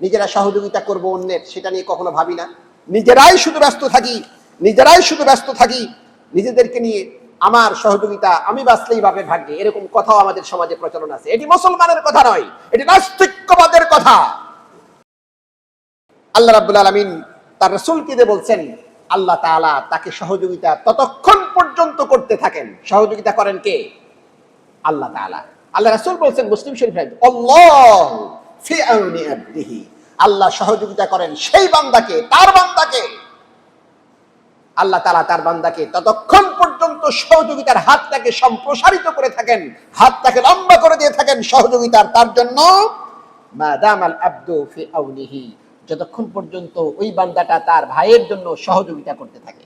নিজেরা সহযোগিতা করব অন্যের, সেটা নিয়ে কখনো ভাবি না। নিজেরাই শুধু ব্যস্ত থাকি, নিজেরাই শুধু ব্যস্ত থাকি, নিজেদেরকে নিয়ে আমার সহযোগিতা আমি বাঁচলেই বাপের ভাগ্যে। এরকম কথাও আমাদের সমাজে প্রচলন আছে। এটি মুসলমানের কথা নয়, এটি নাস্তিক্যবাদের কথা। আল্লাহ রাব্বুল আলামিন তার রসুলকে দিয়ে বলছেন? আল্লাহ তাআলা তাকে সহযোগিতা ততক্ষণ পর্যন্ত করতে থাকেন। সহযোগিতা করেন কে? আল্লাহ তাআলা। আল্লাহ রাসূল বলছেন মুসলিম শরীফ আল্লাহ। আউনি আল্লাহ সহযোগিতা করেন সেই বান্দাকে, তার বান্দাকে। আল্লাহ তাআলা তার বান্দাকে ততক্ষণ পর্যন্ত সহযোগিতার হাতটাকে সম্প্রসারিত করে থাকেন, হাতটাকে লম্বা করে দিয়ে থাকেন সহযোগিতার, তার জন্য যতক্ষণ পর্যন্ত ওই বান্দাটা তার ভাইয়ের জন্য সহযোগিতা করতে থাকে।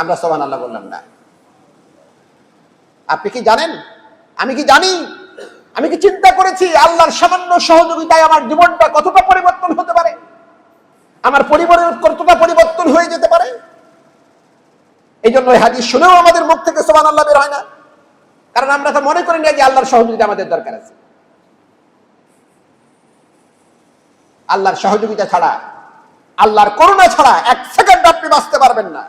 আমরা সোমান আল্লাহ বললাম না। আপনি কি জানেন? আমি কি জানি? আমি কি চিন্তা করেছি আল্লাহর সামান্য সহযোগিতায় আমার জীবনটা কতটা পরিবর্তন হতে পারে? আমার পরিবারের কতটা পরিবর্তন হয়ে যেতে পারে? এই জন্য হাদিস শুনেও আমাদের মুখ থেকে সোমান আল্লাহ বের হয় না। কারণ আমরা তো মনে করি না যে আল্লাহর সহযোগিতা আমাদের দরকার আছে। আল্লাহর সহযোগিতা ছাড়া, আল্লাহর করুণা ছাড়া এক সেকেন্ড আপনি বাঁচতে পারবেন না।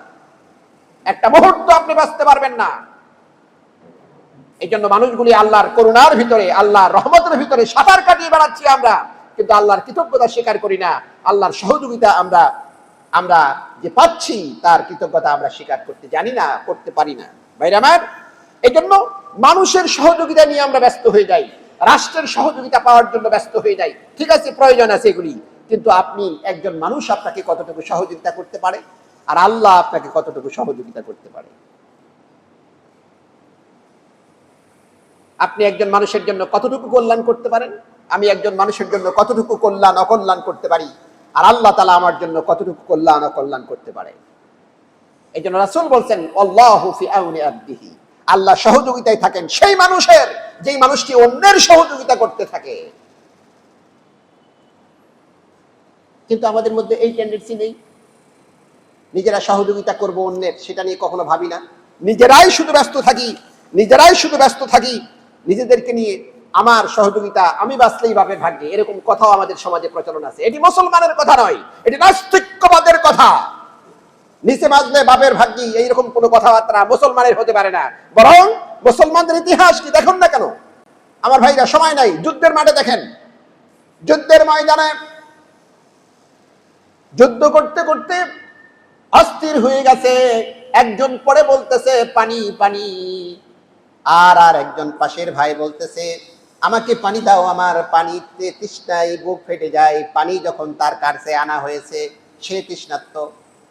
একটা মুহূর্ত আপনি বাঁচতে পারবেন না। এই জন্য মানুষগুলি আল্লাহর করুণার ভিতরে, আল্লাহর রহমতের ভিতরে সাঁতার কাটিয়ে বেড়াচ্ছি আমরা। কিন্তু আল্লাহর কৃতজ্ঞতা স্বীকার করি না। আল্লাহর সহযোগিতা আমরা আমরা যে পাচ্ছি, তার কৃতজ্ঞতা আমরা স্বীকার করতে জানি না, করতে পারি না। ভাইরা এই জন্য মানুষের সহযোগিতা নিয়ে আমরা ব্যস্ত হয়ে যাই। রাষ্ট্রের সহযোগিতা পাওয়ার জন্য ব্যস্ত হয়ে যাই। ঠিক আছে, প্রয়োজন আছে এগুলি। কিন্তু আপনি একজন মানুষ আপনাকে কতটুকু সহযোগিতা করতে পারে? আর আল্লাহ আপনাকে কতটুকু সহযোগিতা করতে পারে? আপনি একজন মানুষের জন্য কতটুকু কল্যাণ করতে পারেন? আমি একজন মানুষের জন্য কতটুকু কল্যাণ অকল্যাণ করতে পারি? আর আল্লাহ তালা আমার জন্য কতটুকু কল্যাণ অকল্যাণ করতে পারে? এই জন্য রাসুল বলছেন, আল্লাহ আল্লাহ সহযোগিতায় থাকেন সেই মানুষের, যেই মানুষটি অন্যের সহযোগিতা করতে থাকে। কিন্তু আমাদের মধ্যে এই টেন্ডেন্সি নেই। নিজেরা সহযোগিতা করব অন্যের, সেটা নিয়ে কখনো ভাবি না। নিজেরাই শুধু ব্যস্ত থাকি, নিজেরাই শুধু ব্যস্ত থাকি নিজেদেরকে নিয়ে আমার সহযোগিতা আমি বাঁচলেই বাপের ভাগ্যে। এরকম কথাও আমাদের সমাজে প্রচলন আছে। এটি মুসলমানের কথা নয়, এটি নাস্তিক্যবাদের কথা। নিচে বাজলে বাপের ভাগ্যি এইরকম কোনো কথাবার্তা মুসলমানের হতে পারে না। বরং মুসলমানদের ইতিহাস কি দেখুন না কেন? আমার ভাইরা, সময় নাই, যুদ্ধের মাঠে দেখেন। যুদ্ধের ময়দানে যুদ্ধ করতে করতে অস্থির হয়ে গেছে। একজন পরে বলতেছে, পানি পানি। আর আর একজন পাশের ভাই বলতেছে, আমাকে পানি দাও, আমার পানিতে তৃষ্ণায় বুক ফেটে যায়। পানি যখন তার কাছে আনা হয়েছে, সে তৃষ্ণাত্ম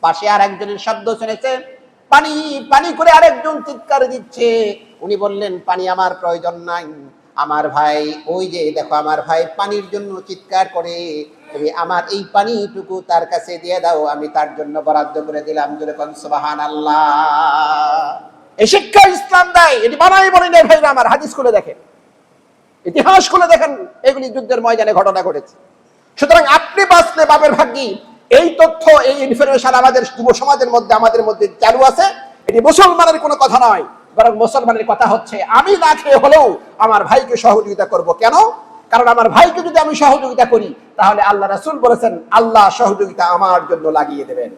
পাশে আর একজনের শব্দ শুনেছে, পানি পানি করে আরেকজন চিৎকার দিচ্ছে। উনি বললেন, পানি আমার প্রয়োজন নাই। আমার ভাই, ওই যে দেখো, আমার ভাই পানির জন্য চিৎকার করে। তুমি আমার এই পানিটুকু তার কাছে দিয়ে দাও, আমি তার জন্য বরাদ্দ করে দিলাম। যেরকম সুবাহান আল্লাহ এই শিক্ষা ইসলাম দেয় এটি বানাই বলে নেই ভাইরা আমার, হাদিস খুলে দেখেন। ইতিহাস খুলে দেখেন, এগুলি যুদ্ধের ময়দানে ঘটনা ঘটেছে। সুতরাং আপনি বাঁচলে বাপের ভাগ্যি। এই তথ্য, এই ইনফরমেশন আমাদের যুব সমাজের মধ্যে, আমাদের মধ্যে চালু আছে। এটি মুসলমানের কোনো কথা নয়, বরং মুসলমানের কথা হচ্ছে, আমি না খেয়ে হলেও আমার ভাইকে সহযোগিতা করব। কেন? কারণ আমার ভাইকে যদি আমি সহযোগিতা করি, তাহলে আল্লাহ রাসূল বলেছেন, আল্লাহ সহযোগিতা আমার জন্য লাগিয়ে দেবেন।